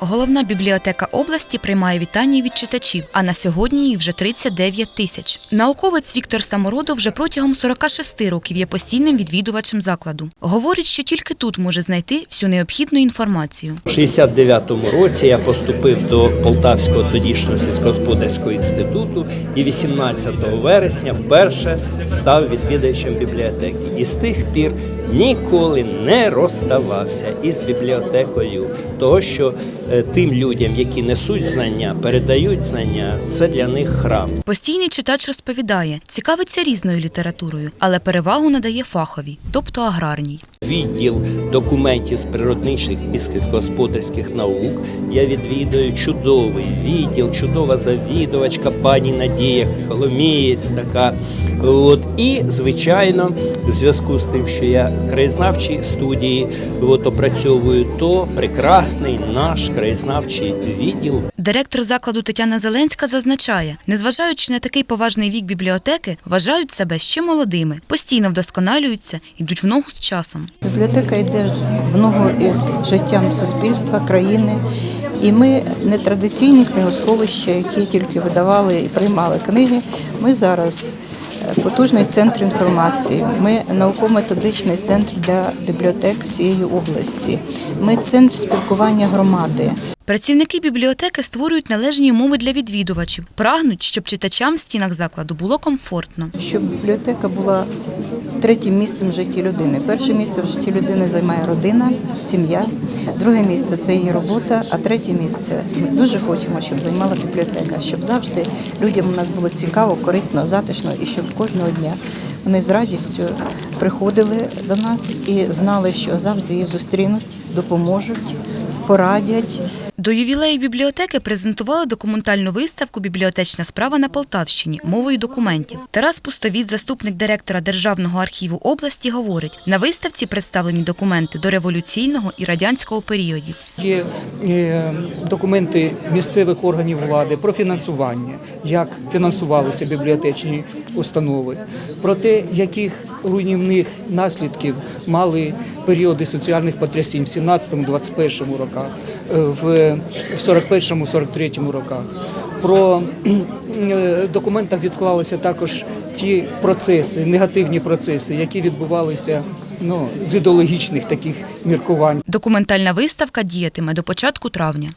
Головна бібліотека області приймає вітання від читачів, а на сьогодні їх вже 39 тисяч. Науковець Віктор Самородов вже протягом 46 років є постійним відвідувачем закладу. Говорить, що тільки тут може знайти всю необхідну інформацію. У 69-му році я поступив до Полтавського тодішнього сільськогосподарського інституту і 18 вересня вперше став відвідувачем бібліотеки. І з тих пір ніколи не розставався із бібліотекою, того що е, тим людям, які несуть знання, передають знання, це для них храм. Постійний читач розповідає, цікавиться різною літературою, але перевагу надає фаховій, тобто аграрній. Відділ документів з природничих і сільськогосподарських наук. Я відвідую чудовий відділ, чудова завідувачка пані Надія Коломієць така. От і звичайно, в зв'язку з тим, що я в краєзнавчій студії от, опрацьовую, то прекрасний наш краєзнавчий відділ Директор закладу Тетяна Зеленська зазначає, незважаючи на такий поважний вік бібліотеки, вважають себе ще молодими, постійно вдосконалюються, йдуть в ногу з часом. Бібліотека йде в ногу із життям суспільства, країни. І ми не традиційні книгосховища, які тільки видавали і приймали книги. Ми зараз е, потужний центр інформації. Ми науково-методичний центр для бібліотек всієї області. Ми центр спілкування громади. Працівники бібліотеки створюють належні умови для відвідувачів, прагнуть, щоб читачам в стінах закладу було комфортно. щоб бібліотека була третім місцем в житті людини. Перше місце в житті людини займає родина, сім'я. Друге місце це її робота, а третє місце ми дуже хочемо, щоб займала бібліотека, щоб завжди людям у нас було цікаво, корисно, затишно і щоб кожного дня вони з радістю приходили до нас і знали, що завжди їх зустрінуть, допоможуть, порадять. До ювілею бібліотеки презентували документальну виставку Бібліотечна справа на Полтавщині мовою документів. Тарас Пустовіт, заступник директора Державного архіву області, говорить: на виставці представлені документи до революційного і радянського періодів. Є е, документи місцевих органів влади про фінансування, як фінансувалися бібліотечні установи, про те, яких руйнівних наслідків мали періоди соціальних потрясінь в 17-21 роках, е, в 41-43 роках. Про е, документах відклалися також ті процеси, негативні процеси, які відбувалися ну, з ідеологічних таких міркувань. Документальна виставка діятиме до початку травня.